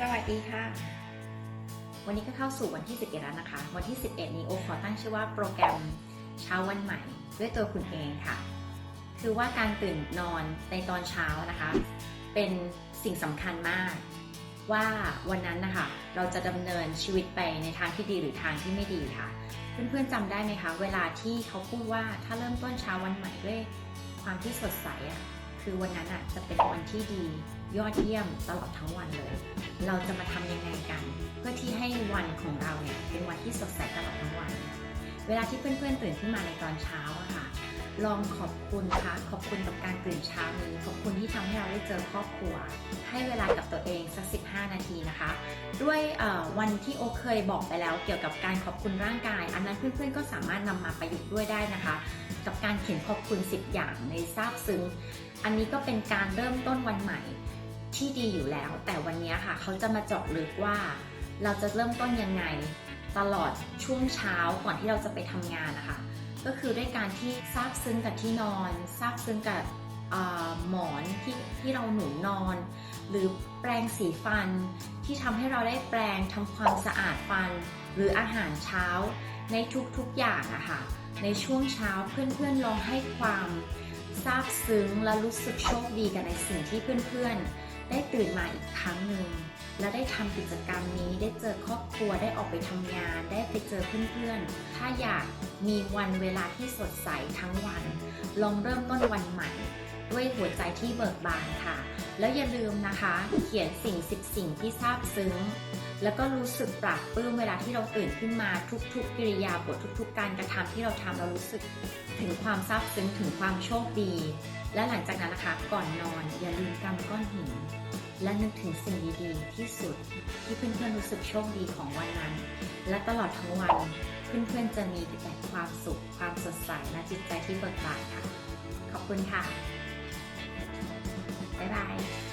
สวัสดีค่ะ วันนี้ก็เข้าสู่วันที่ 11 แล้วนะคะ วันที่ 11 นี้โอขอตั้งชื่อว่าโปรแกรมเช้าวันใหม่ ด้วยตัวคุณเองค่ะ คือว่าการตื่นนอนในตอนเช้านะคะ เป็นสิ่งสำคัญมาก ว่าวันนั้นนะคะเราจะดำเนินชีวิตไปในทางที่ดีหรือทางที่ไม่ดีค่ะ เพื่อนๆจำได้ไหมคะ เวลาที่เขาพูดว่าถ้าเริ่มต้นเช้าวันใหม่ด้วยความที่สดใสอะคือวันนั้นอะจะเป็นวันที่ดียอดเยี่ยมตลอดทั้งวันเลย เราจะมาทำยังไงกัน เพื่อที่ให้วันของเราเนี่ยเป็นวันที่สดใสตลอดทั้งวัน เวลาที่เพื่อนๆตื่นขึ้นมาในตอนเช้าอะค่ะ ลองขอบคุณนะคะขอบคุณกับการตื่นเช้านี้ ขอบคุณที่ทำให้เราได้เจอครอบครัว ให้เวลากับตัวเองสัก 15 นาทีนะคะ ด้วยวันที่โอเคยบอกไปแล้วเกี่ยวกับการขอบคุณร่างกาย อันนั้นเพื่อนๆก็สามารถนำมาประยุกต์ด้วยได้นะคะ กับการเขียนขอบคุณ 10 อย่างในซาบซึ้ง อันนี้ก็เป็นการเริ่มต้นวันใหม่ ที่ดีอยู่แล้ว แต่วันนี้ค่ะเขาจะมาเจาะลึกว่า เราจะเริ่มต้นยังไงตลอดช่วงเช้าก่อนที่เราจะไปทำงานนะคะก็คือด้วยการที่ซาบซึ้งกับที่นอนซาบซึ้งกับหมอนที่ที่เราหนุนนอน หรือแปรงสีฟัน ที่ทำให้เราได้แปรงทำความสะอาดฟัน หรืออาหารเช้าในทุกๆอย่างอะค่ะในช่วงเช้าเพื่อนๆลองให้ความซาบซึ้งและรู้สึกโชคดีกับในสิ่งที่เพื่อนๆ ได้ตื่นมาอีกครั้งหนึ่งและได้ทำกิจกรรมนี้ได้เจอครอบครัวได้ออกไปทำงาน ได้ไปเจอเพื่อนๆ ถ้าอยากมีวันเวลาที่สดใสทั้งวัน ลองเริ่มต้นวันใหม่ ด้วยหัวใจที่เบิกบานค่ะ แล้วอย่าลืมนะคะ เขียนสิ่งสิบสิ่งที่ซาบซึ้ง แล้วก็รู้สึกปลาบปลื้มเวลาที่เราตื่นขึ้นมาทุกๆกิริยาบททุกๆ การกระทำที่เราทำเรารู้สึก ถึงความซาบซึ้งถึงความโชคดี และหลังจากนั้นนะคะก่อนนอน อย่าลืมกำก้อนหิน และนึกถึงสิ่งดีๆ ที่สุดที่เพื่อนๆรู้สึกโชคดีของวันนั้น และตลอดทั้งวันเพื่อนๆจะมีแต่ความสุข ความสดใสและจิตใจที่เบิกบานค่ะ ขอบคุณค่ะ บ๊ายบาย